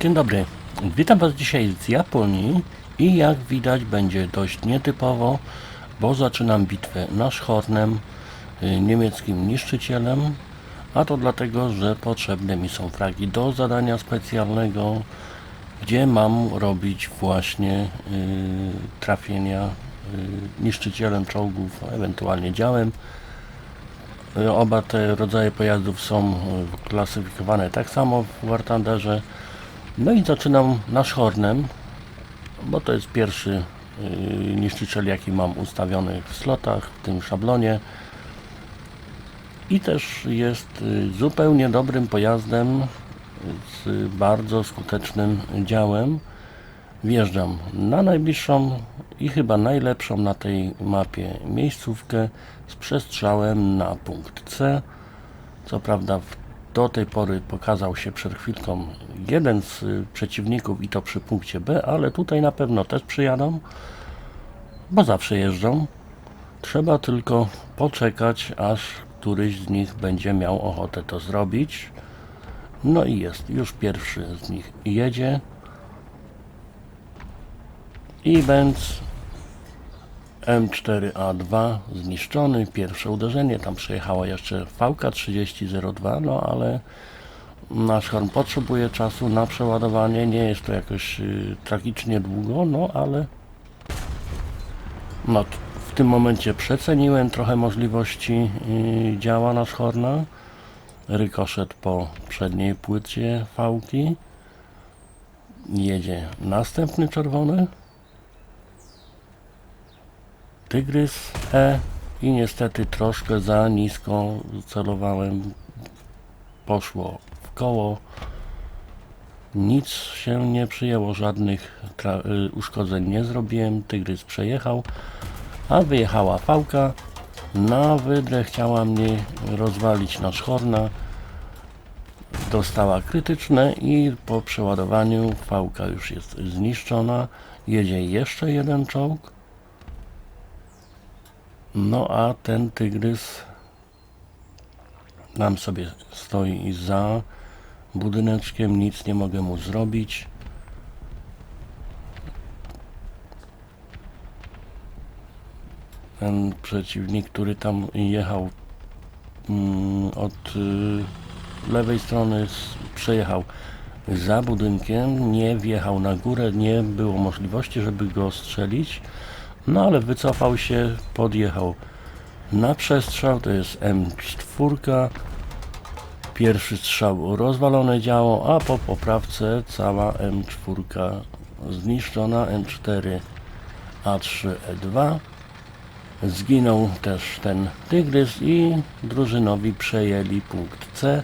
Dzień dobry. Witam Was dzisiaj z Japonii i jak widać będzie dość nietypowo, bo zaczynam bitwę Nashornem, y, niemieckim niszczycielem, a to dlatego, że potrzebne mi są fragi do zadania specjalnego, gdzie mam robić właśnie y, trafienia y, niszczycielem czołgów, ewentualnie działem. Y, Oba te rodzaje pojazdów są y, klasyfikowane tak samo w War Thunderze. No i zaczynam Nashornem, bo to jest pierwszy y, niszczyciel jaki mam ustawiony w slotach, w tym szablonie. I też jest y, zupełnie dobrym pojazdem z bardzo skutecznym działem. Wjeżdżam na najbliższą i chyba najlepszą na tej mapie miejscówkę z przestrzałem na punkt C. Co prawda w- do tej pory pokazał się przed chwilką jeden z y, przeciwników i to przy punkcie B, ale tutaj na pewno też przyjadą, bo zawsze jeżdżą. Trzeba tylko poczekać, aż któryś z nich będzie miał ochotę to zrobić. No i jest, już pierwszy z nich jedzie. Benz M4A2 zniszczony, pierwsze uderzenie, tam przejechała jeszcze VK3002, no ale nasz Horn potrzebuje czasu na przeładowanie, nie jest to jakoś y, tragicznie długo, no ale no, w tym momencie przeceniłem trochę możliwości y, działa nasz Horna. Rykoszet po przedniej płycie fałki. Jedzie następny czerwony. Tygrys E i niestety troszkę za nisko celowałem. Poszło w koło. Nic się nie przyjęło, żadnych y, uszkodzeń nie zrobiłem. Tygrys przejechał, a wyjechała fałka. Na wydrę chciała mnie rozwalić na szchorna. Dostała krytyczne i po przeładowaniu fałka już jest zniszczona. Jedzie jeszcze jeden czołg. No a ten tygrys nam sobie stoi za budyneczkiem, nic nie mogę mu zrobić. Ten przeciwnik, który tam jechał mm, od y, lewej strony, przejechał za budynkiem, nie wjechał na górę, nie było możliwości, żeby go strzelić. No ale wycofał się, podjechał na przestrzał, to jest M4. Pierwszy strzał rozwalone działo, a po poprawce cała M4 zniszczona, M4 A3 E2. Zginął też ten tygrys i drużynowi przejęli punkt C,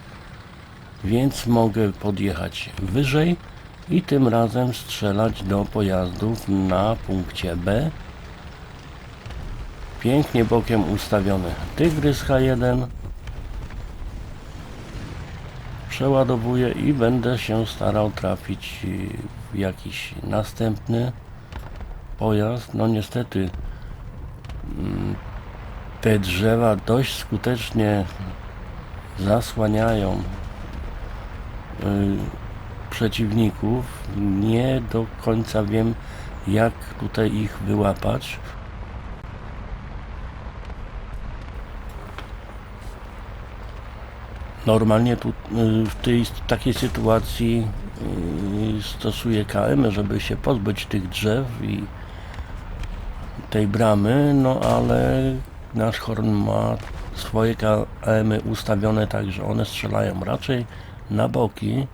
więc mogę podjechać wyżej i tym razem strzelać do pojazdów na punkcie B. Pięknie bokiem ustawiony Tygrys H1. Przeładowuję i będę się starał trafić w jakiś następny pojazd. No niestety mm, te drzewa dość skutecznie zasłaniają y, przeciwników. Nie do końca wiem jak tutaj ich wyłapać. Normalnie tu y, w tej takiej sytuacji y, stosuję KM, żeby się pozbyć tych drzew i tej bramy, no ale nasz Horn ma swoje KM ustawione tak, że one strzelają raczej na boki.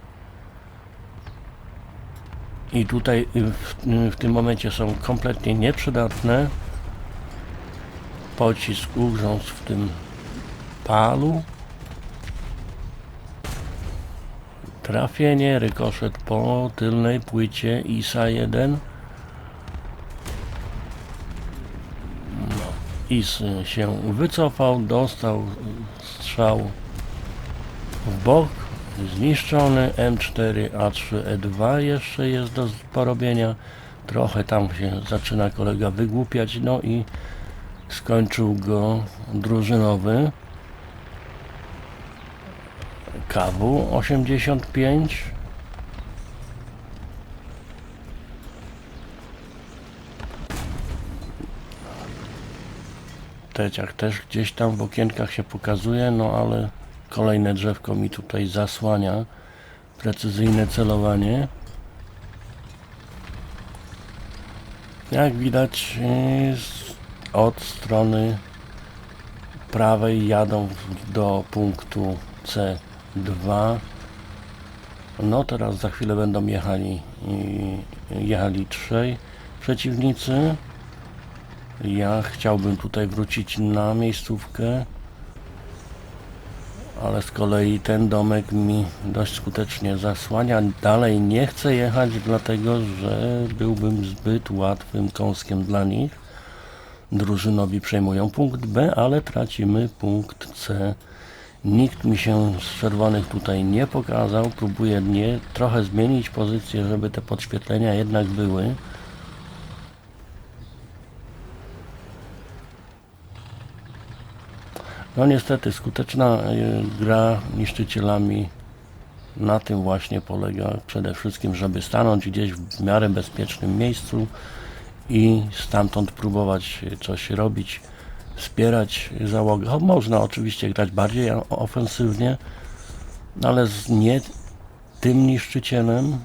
I tutaj y, w, y, w tym momencie są kompletnie nieprzydatne. Pocisk ugrzązł w tym palu. Trafienie, rykoszet po tylnej płycie ISA 1. No, IS się wycofał, dostał strzał w bok, zniszczony. M4A3E2 jeszcze jest do porobienia. Trochę tam się zaczyna kolega wygłupiać, no i skończył go drużynowy. KW 85 Teciak też gdzieś tam w okienkach się pokazuje, no ale kolejne drzewko mi tutaj zasłania precyzyjne celowanie. Jak widać od strony prawej jadą do punktu C. C2. No teraz za chwilę będą jechali, jechali trzej przeciwnicy. Ja chciałbym tutaj wrócić na miejscówkę, ale z kolei ten domek mi dość skutecznie zasłania. Dalej nie chcę jechać, dlatego że byłbym zbyt łatwym kąskiem dla nich. Drużynowi przejmują punkt B, ale tracimy punkt C. Nikt mi się z czerwonych tutaj nie pokazał. Próbuję nie trochę zmienić pozycję, żeby te podświetlenia jednak były. No niestety skuteczna y, gra niszczycielami na tym właśnie polega przede wszystkim, żeby stanąć gdzieś w miarę bezpiecznym miejscu i stamtąd próbować coś robić, wspierać załogę. Można oczywiście grać bardziej ofensywnie, ale z nie tym niszczycielem.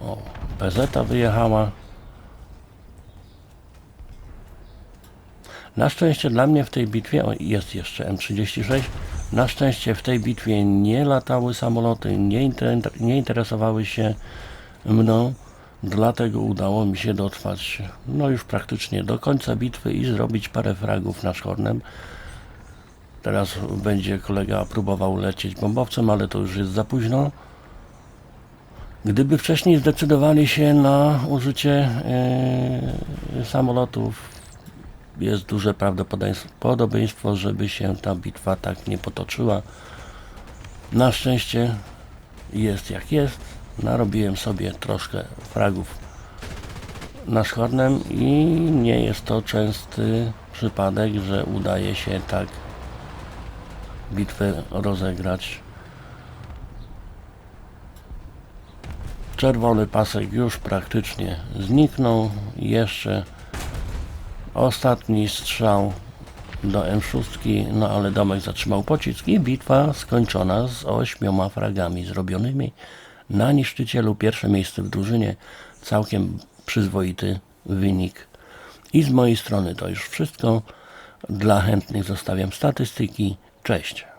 O, Bezeta wyjechała. Na szczęście dla mnie w tej bitwie, o jest jeszcze M36, na szczęście w tej bitwie nie latały samoloty, nie, inter, nie interesowały się mną, dlatego udało mi się dotrwać no już praktycznie do końca bitwy i zrobić parę fragów na szornem. Teraz będzie kolega próbował lecieć bombowcem, ale to już jest za późno. Gdyby wcześniej zdecydowali się na użycie e, samolotów, jest duże prawdopodobieństwo, żeby się ta bitwa tak nie potoczyła. Na szczęście jest jak jest. Narobiłem sobie troszkę fragów na szkornem i nie jest to częsty przypadek, że udaje się tak bitwę rozegrać. Czerwony pasek już praktycznie zniknął. Jeszcze Ostatni strzał do M6, no ale domek zatrzymał pocisk i bitwa skończona z ośmioma fragami zrobionymi na niszczycielu. Pierwsze miejsce w drużynie, całkiem przyzwoity wynik. I z mojej strony to już wszystko. Dla chętnych zostawiam statystyki. Cześć.